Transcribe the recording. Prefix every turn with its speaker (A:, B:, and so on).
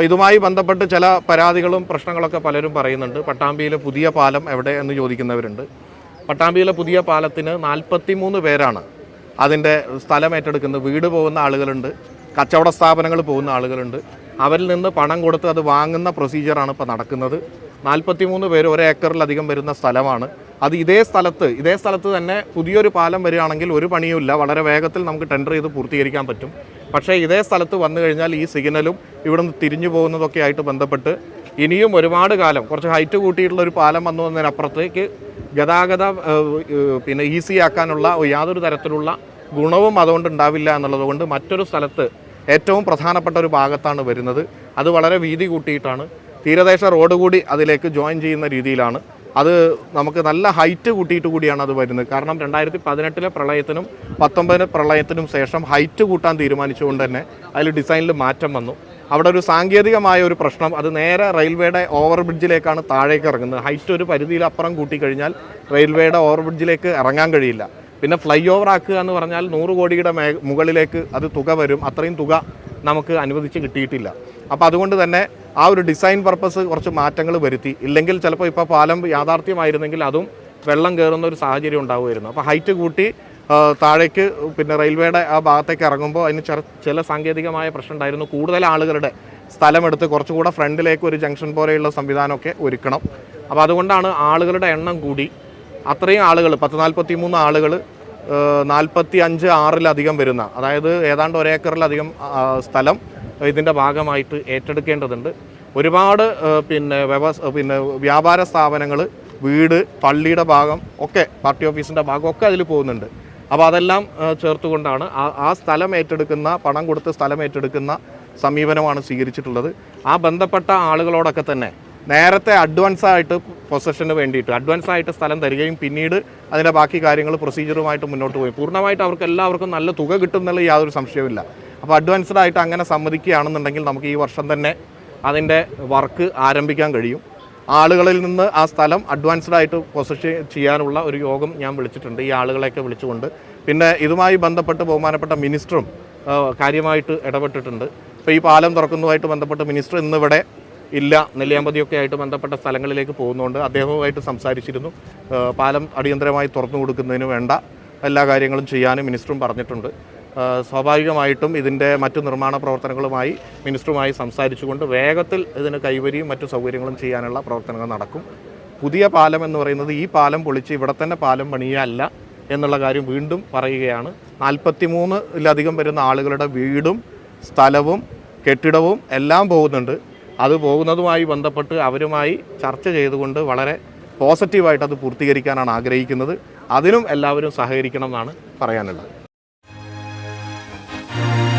A: അപ്പോൾ ഇതുമായി ബന്ധപ്പെട്ട് ചില പരാതികളും പ്രശ്നങ്ങളൊക്കെ പലരും പറയുന്നുണ്ട്. പട്ടാമ്പിയിലെ പുതിയ പാലം എവിടെ എന്ന് ചോദിക്കുന്നവരുണ്ട്. പട്ടാമ്പിയിലെ പുതിയ പാലത്തിന് നാൽപ്പത്തി മൂന്ന് പേരാണ് അതിന്റെ സ്ഥലം ഏറ്റെടുക്കുന്നത്. വീട് പോകുന്ന ആളുകളുണ്ട്. കച്ചവട സ്ഥാപനങ്ങൾ പോകുന്ന ആളുകളുണ്ട്. അവരിൽ നിന്ന് പണം കൊടുത്ത് അത് വാങ്ങുന്ന പ്രൊസീജിയറാണ് ഇപ്പോൾ നടക്കുന്നത്. നാൽപ്പത്തി മൂന്ന് പേര് ഒരു ഏക്കറിലധികം വരുന്ന സ്ഥലമാണ്. അത് ഇതേ സ്ഥലത്ത് ഇതേ സ്ഥലത്ത് തന്നെ പുതിയൊരു പാലം വരികയാണെങ്കിൽ ഒരു പണിയുമില്ല വളരെ വേഗത്തിൽ നമുക്ക് ടെൻഡർ ചെയ്ത് പൂർത്തീകരിക്കാൻ പറ്റും. പക്ഷേ ഇതേ സ്ഥലത്ത് വന്നു കഴിഞ്ഞാൽ ഈ സിഗ്നലും ഇവിടുന്ന് തിരിഞ്ഞു പോകുന്നതൊക്കെ ആയിട്ട് ബന്ധപ്പെട്ട് ഇനിയും ഒരുപാട് കാലം കുറച്ച് ഹൈറ്റ് കൂട്ടിയിട്ടുള്ള ഒരു പാലം വന്നു വന്നതിനപ്പുറത്തേക്ക് ഗതാഗത പിന്നെ ഈസി ആക്കാനുള്ള യാതൊരു തരത്തിലുള്ള ഗുണവും അതുകൊണ്ട് ഉണ്ടാവില്ല എന്നുള്ളത് കൊണ്ട് മറ്റൊരു സ്ഥലത്ത് ഏറ്റവും പ്രധാനപ്പെട്ട ഒരു ഭാഗത്താണ് വരുന്നത്. അത് വളരെ വീതി കൂട്ടിയിട്ടാണ്. തീരദേശ റോഡ് കൂടി അതിലേക്ക് ജോയിൻ ചെയ്യുന്ന രീതിയിലാണ്. അത് നമുക്ക് നല്ല ഹൈറ്റ് കൂട്ടിയിട്ട് കൂടിയാണ് അത് വരുന്നത്. കാരണം രണ്ടായിരത്തി പതിനെട്ടിലെ പ്രളയത്തിനും പത്തൊമ്പതിലെ പ്രളയത്തിനും ശേഷം ഹൈറ്റ് കൂട്ടാൻ തീരുമാനിച്ചുകൊണ്ട് തന്നെ അതിൽ ഡിസൈനിൽ മാറ്റം വന്നു. അവിടെ ഒരു സാങ്കേതികമായ ഒരു പ്രശ്നം. അത് നേരെ റെയിൽവേയുടെ ഓവർ ബ്രിഡ്ജിലേക്കാണ് താഴേക്ക് ഇറങ്ങുന്നത്. ഹൈറ്റ് ഒരു പരിധിയിൽ പരിധിയിലപ്പുറം കൂട്ടിക്കഴിഞ്ഞാൽ റെയിൽവേയുടെ ഓവർ ബ്രിഡ്ജിലേക്ക് ഇറങ്ങാൻ കഴിയില്ല. പിന്നെ ഫ്ലൈ ഓവർ ആക്കുക എന്ന് പറഞ്ഞാൽ നൂറ് കോടിയുടെ മേ മുകളിലേക്ക് അത് തുക വരും. അത്രയും തുക നമുക്ക് അനുവദിച്ച് കിട്ടിയിട്ടില്ല. അപ്പോൾ അതുകൊണ്ട് തന്നെ ആ ഒരു ഡിസൈൻ പർപ്പസ് കുറച്ച് മാറ്റങ്ങൾ വരുത്തി. ഇല്ലെങ്കിൽ ചിലപ്പോൾ ഇപ്പോൾ പാലം യാഥാർത്ഥ്യമായിരുന്നെങ്കിൽ അതും വെള്ളം കയറുന്ന ഒരു സാഹചര്യം ഉണ്ടാവുമായിരുന്നു. അപ്പോൾ ഹൈറ്റ് കൂട്ടി താഴേക്ക് പിന്നെ റെയിൽവേയുടെ ആ ഭാഗത്തേക്ക് ഇറങ്ങുമ്പോൾ അതിന് ചില സാങ്കേതികമായ പ്രശ്നം ഉണ്ടായിരുന്നു കൂടുതൽ ആളുകളുടെ സ്ഥലമെടുത്ത് കുറച്ചുകൂടെ ഫ്രണ്ടിലേക്ക് ഒരു ജംഗ്ഷൻ പോലെയുള്ള സംവിധാനമൊക്കെ ഒരുക്കണം. അപ്പോൾ അതുകൊണ്ടാണ് ആളുകളുടെ എണ്ണം കൂടി. അത്രയും ആളുകൾ പത്ത് നാൽപ്പത്തി മൂന്ന് ആളുകൾ നാൽപ്പത്തി അഞ്ച് ആറിലധികം വരുന്ന അതായത് ഏതാണ്ട് ഒരേക്കറിലധികം സ്ഥലം ഇതിന്റെ ഭാഗമായിട്ട് ഏറ്റെടുക്കേണ്ടതുണ്ട്. ഒരുപാട് പിന്നെ വ്യവസ പിന്നെ വ്യാപാര സ്ഥാപനങ്ങൾ വീട് പള്ളിയുടെ ഭാഗം ഒക്കെ പാർട്ടി ഓഫീസിന്റെ ഭാഗം ഒക്കെ അതിൽ പോകുന്നുണ്ട്. അപ്പോൾ അതെല്ലാം ചേർത്തുകൊണ്ടാണ് ആ ആ സ്ഥലം ഏറ്റെടുക്കുന്ന പണം കൊടുത്ത് സ്ഥലം ഏറ്റെടുക്കുന്ന സമീപനമാണ് സ്വീകരിച്ചിട്ടുള്ളത്. ആ ബന്ധപ്പെട്ട ആളുകളോടൊക്കെ തന്നെ നേരത്തെ അഡ്വാൻസ് ആയിട്ട് പൊസഷന് വേണ്ടിയിട്ട് അഡ്വാൻസ് ആയിട്ട് സ്ഥലം തരികയും പിന്നീട് അതിന്റെ ബാക്കി കാര്യങ്ങൾ പ്രൊസീജിയറുമായിട്ട് മുന്നോട്ട് പോയി. പൂർണമായിട്ട് അവർക്ക് എല്ലാവർക്കും നല്ല തുക കിട്ടും എന്നുള്ള യാതൊരു സംശയവുമില്ല. അപ്പോൾ അഡ്വാൻസ്ഡ് ആയിട്ട് അങ്ങനെ സമ്മതിക്കുകയാണെന്നുണ്ടെങ്കിൽ നമുക്ക് ഈ വർഷം തന്നെ അതിന്റെ വർക്ക് ആരംഭിക്കാൻ കഴിയും. ആളുകളിൽ നിന്ന് ആ സ്ഥലം അഡ്വാൻസ്ഡ് ആയിട്ട് പൊസിഷൻ ചെയ്യാനുള്ള ഒരു യോഗം ഞാൻ വിളിച്ചിട്ടുണ്ട്. ഈ ആളുകളെയൊക്കെ വിളിച്ചുകൊണ്ട്. പിന്നെ ഇതുമായി ബന്ധപ്പെട്ട് ബഹുമാനപ്പെട്ട മിനിസ്റ്ററും കാര്യമായിട്ട് ഇടപെട്ടിട്ടുണ്ട്. ഇപ്പോൾ ഈ പാലം തുറക്കുന്നതുമായിട്ട് ബന്ധപ്പെട്ട് മിനിസ്റ്റർ ഇന്നിവിടെ ഇല്ല. നെല്ലിയാമ്പതിയൊക്കെ ആയിട്ട് ബന്ധപ്പെട്ട സ്ഥലങ്ങളിലേക്ക് പോകുന്നതുകൊണ്ട് അദ്ദേഹവുമായിട്ട് സംസാരിച്ചിരുന്നു. പാലം അടിയന്തരമായി തുറന്നു കൊടുക്കുന്നതിന് വേണ്ട എല്ലാ കാര്യങ്ങളും ചെയ്യാനും മിനിസ്റ്ററും പറഞ്ഞിട്ടുണ്ട്. സ്വാഭാവികമായിട്ടും ഇതിന്റെ മറ്റു നിർമ്മാണ പ്രവർത്തനങ്ങളുമായി മിനിസ്റ്ററുമായി സംസാരിച്ചുകൊണ്ട് വേഗത്തിൽ ഇതിന് കൈവരിയും മറ്റു സൗകര്യങ്ങളും ചെയ്യാനുള്ള പ്രവർത്തനങ്ങൾ നടക്കും. പുതിയ പാലം എന്ന് പറയുന്നത് ഈ പാലം പൊളിച്ച് ഇവിടെ തന്നെ പാലം പണിയല്ല എന്നുള്ള കാര്യം വീണ്ടും പറയുകയാണ്. നാൽപ്പത്തി മൂന്നിലധികം വരുന്ന ആളുകളുടെ വീടും സ്ഥലവും കെട്ടിടവും എല്ലാം പോകുന്നുണ്ട്. അത് പോകുന്നതുമായി ബന്ധപ്പെട്ട് അവരുമായി ചർച്ച ചെയ്തുകൊണ്ട് വളരെ പോസിറ്റീവായിട്ട് അത് പൂർത്തീകരിക്കാനാണ് ആഗ്രഹിക്കുന്നത്. അതിനും എല്ലാവരും സഹകരിക്കണം എന്നാണ് പറയാനുള്ളത്. Bye.